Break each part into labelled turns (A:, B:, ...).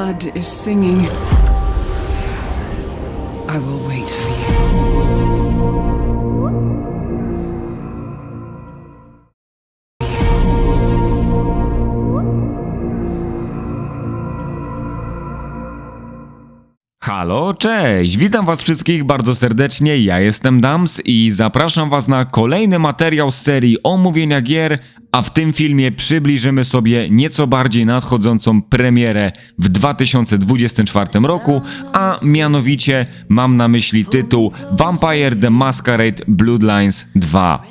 A: blood is singing. I will wait for you.
B: Halo, cześć! Witam was wszystkich bardzo serdecznie, ja jestem Dams i zapraszam was na kolejny materiał z serii omówienia gier, a w tym filmie przybliżymy sobie nieco bardziej nadchodzącą premierę w 2024 roku, a mianowicie mam na myśli tytuł Vampire the Masquerade Bloodlines 2.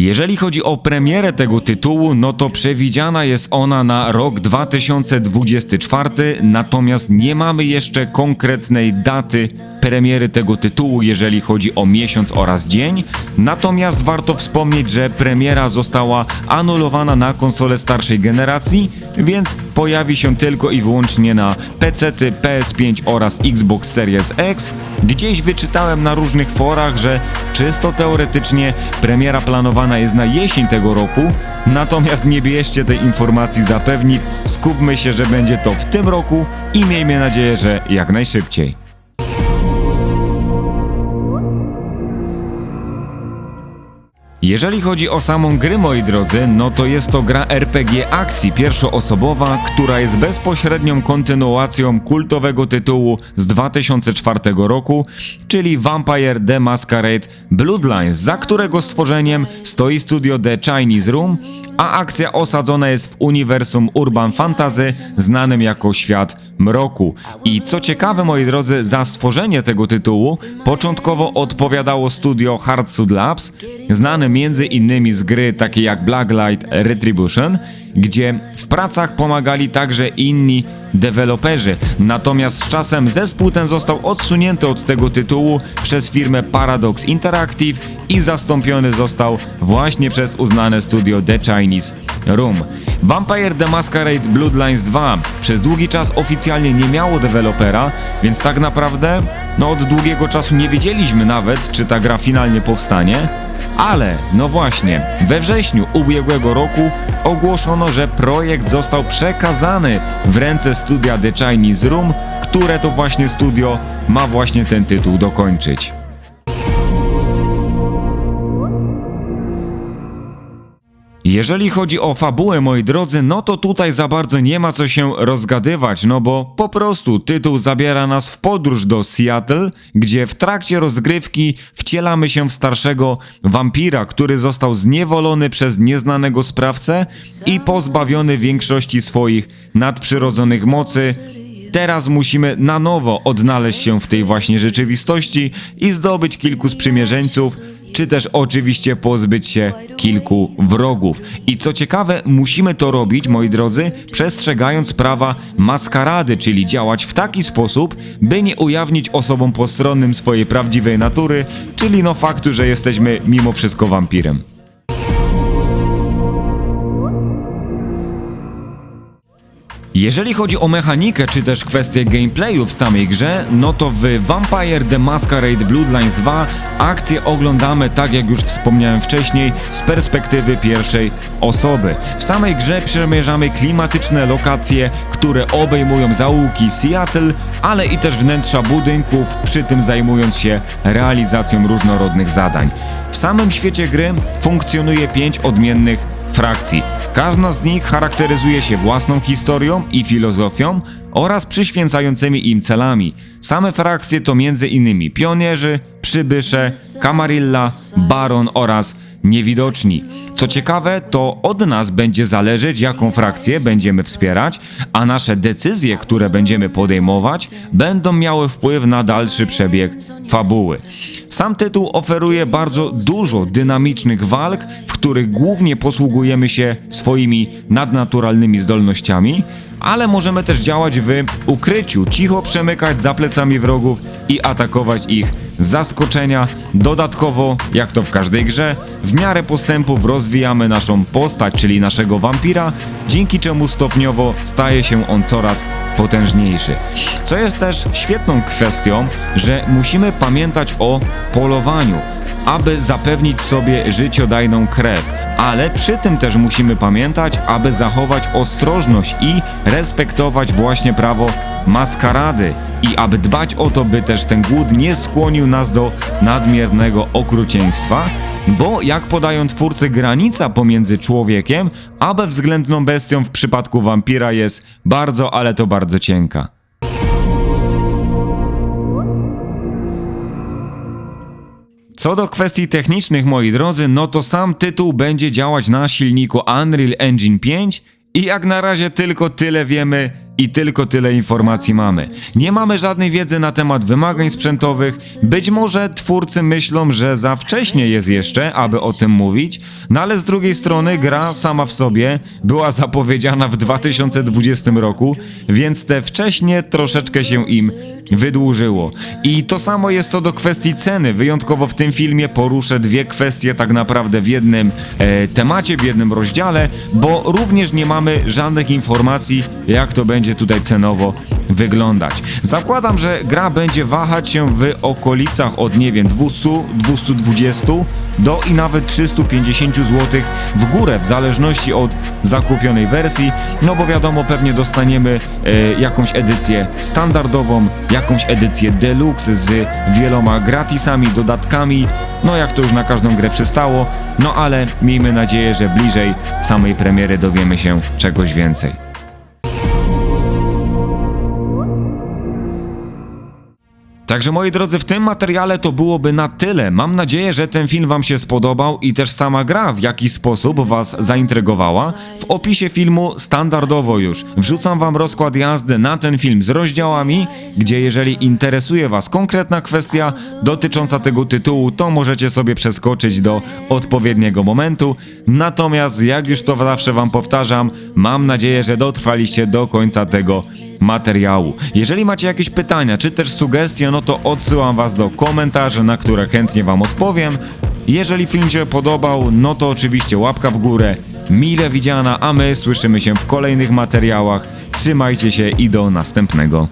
B: Jeżeli chodzi o premierę tego tytułu, no to przewidziana jest ona na rok 2024, natomiast nie mamy jeszcze konkretnej daty premiery tego tytułu, jeżeli chodzi o miesiąc oraz dzień. Natomiast warto wspomnieć, że premiera została anulowana na konsole starszej generacji, więc pojawi się tylko i wyłącznie na PC, PS5 oraz Xbox Series X. Gdzieś wyczytałem na różnych forach, że czysto teoretycznie premiera planowana jest na jesień tego roku, natomiast nie bierzcie tej informacji za pewnik, skupmy się, że będzie to w tym roku i miejmy nadzieję, że jak najszybciej. Jeżeli chodzi o samą grę, moi drodzy, no to jest to gra RPG akcji pierwszoosobowa, która jest bezpośrednią kontynuacją kultowego tytułu z 2004 roku, czyli Vampire the Masquerade Bloodlines, za którego stworzeniem stoi studio The Chinese Room, a akcja osadzona jest w uniwersum Urban Fantasy znanym jako świat mroku. I co ciekawe, moi drodzy, za stworzenie tego tytułu początkowo odpowiadało studio Hardsuit Labs, znane między innymi z gry takie jak Blacklight Retribution, gdzie w pracach pomagali także inni deweloperzy. Natomiast z czasem zespół ten został odsunięty od tego tytułu przez firmę Paradox Interactive i zastąpiony został właśnie przez uznane studio The Chinese Room. Vampire the Masquerade Bloodlines 2 przez długi czas oficjalnie nie miało dewelopera, więc tak naprawdę no od długiego czasu nie wiedzieliśmy nawet, czy ta gra finalnie powstanie. Ale, no właśnie, we wrześniu ubiegłego roku ogłoszono, że projekt został przekazany w ręce studia The Chinese Room, które to właśnie studio ma właśnie ten tytuł dokończyć. Jeżeli chodzi o fabułę, moi drodzy, no to tutaj za bardzo nie ma co się rozgadywać, no bo po prostu tytuł zabiera nas w podróż do Seattle, gdzie w trakcie rozgrywki wcielamy się w starszego wampira, który został zniewolony przez nieznanego sprawcę i pozbawiony większości swoich nadprzyrodzonych mocy. Teraz musimy na nowo odnaleźć się w tej właśnie rzeczywistości i zdobyć kilku sprzymierzeńców, czy też oczywiście pozbyć się kilku wrogów. I co ciekawe, musimy to robić, moi drodzy, przestrzegając prawa maskarady, czyli działać w taki sposób, by nie ujawnić osobom postronnym swojej prawdziwej natury, czyli no faktu, że jesteśmy mimo wszystko wampirem. Jeżeli chodzi o mechanikę, czy też kwestię gameplayu w samej grze, no to w Vampire the Masquerade Bloodlines 2 akcję oglądamy, tak jak już wspomniałem wcześniej, z perspektywy pierwszej osoby. W samej grze przemierzamy klimatyczne lokacje, które obejmują zaułki Seattle, ale i też wnętrza budynków, przy tym zajmując się realizacją różnorodnych zadań. W samym świecie gry funkcjonuje pięć odmiennych frakcji. Każda z nich charakteryzuje się własną historią i filozofią oraz przyświęcającymi im celami. Same frakcje to m.in. pionierzy, przybysze, kamarilla, baron oraz niewidoczni. Co ciekawe, to od nas będzie zależeć, jaką frakcję będziemy wspierać, a nasze decyzje, które będziemy podejmować, będą miały wpływ na dalszy przebieg fabuły. Sam tytuł oferuje bardzo dużo dynamicznych walk, w których głównie posługujemy się swoimi nadnaturalnymi zdolnościami, ale możemy też działać w ukryciu, cicho przemykać za plecami wrogów i atakować ich zaskoczenia. Dodatkowo, jak to w każdej grze, w miarę postępów rozwijamy naszą postać, czyli naszego wampira, dzięki czemu stopniowo staje się on coraz potężniejszy. Co jest też świetną kwestią, że musimy pamiętać o polowaniu. Aby zapewnić sobie życiodajną krew. Ale przy tym też musimy pamiętać, aby zachować ostrożność i respektować właśnie prawo maskarady i aby dbać o to, by też ten głód nie skłonił nas do nadmiernego okrucieństwa, bo jak podają twórcy, granica pomiędzy człowiekiem a bezwzględną bestią w przypadku wampira jest bardzo, ale to bardzo cienka. Co do kwestii technicznych, moi drodzy, no to sam tytuł będzie działać na silniku Unreal Engine 5 i jak na razie tylko tyle wiemy i tylko tyle informacji mamy. Nie mamy żadnej wiedzy na temat wymagań sprzętowych. Być może twórcy myślą, że za wcześnie jest jeszcze, aby o tym mówić, no ale z drugiej strony gra sama w sobie była zapowiedziana w 2020 roku, więc te wcześnie troszeczkę się im wydłużyło. I to samo jest co do kwestii ceny. Wyjątkowo w tym filmie poruszę dwie kwestie tak naprawdę w jednym e, temacie, w jednym rozdziale, bo również nie mamy żadnych informacji, jak to będzie tutaj cenowo wyglądać. Zakładam, że gra będzie wahać się w okolicach od nie wiem 200, 220 do i nawet 350 zł w górę, w zależności od zakupionej wersji. No bo wiadomo, pewnie dostaniemy e, jakąś edycję standardową, jakąś edycję deluxe z wieloma gratisami, dodatkami. No jak to już na każdą grę przystało. No ale miejmy nadzieję, że bliżej samej premiery dowiemy się czegoś więcej. Także moi drodzy, w tym materiale to byłoby na tyle. Mam nadzieję, że ten film Wam się spodobał i też sama gra w jakiś sposób Was zaintrygowała. W opisie filmu standardowo już wrzucam Wam rozkład jazdy na ten film z rozdziałami, gdzie jeżeli interesuje Was konkretna kwestia dotycząca tego tytułu, to możecie sobie przeskoczyć do odpowiedniego momentu. Natomiast, jak już to zawsze Wam powtarzam, mam nadzieję, że dotrwaliście do końca tego materiału. Jeżeli macie jakieś pytania, czy też sugestie, no to odsyłam Was do komentarzy, na które chętnie Wam odpowiem. Jeżeli film się podobał, no to oczywiście łapka w górę, mile widziana, a my słyszymy się w kolejnych materiałach. Trzymajcie się i do następnego.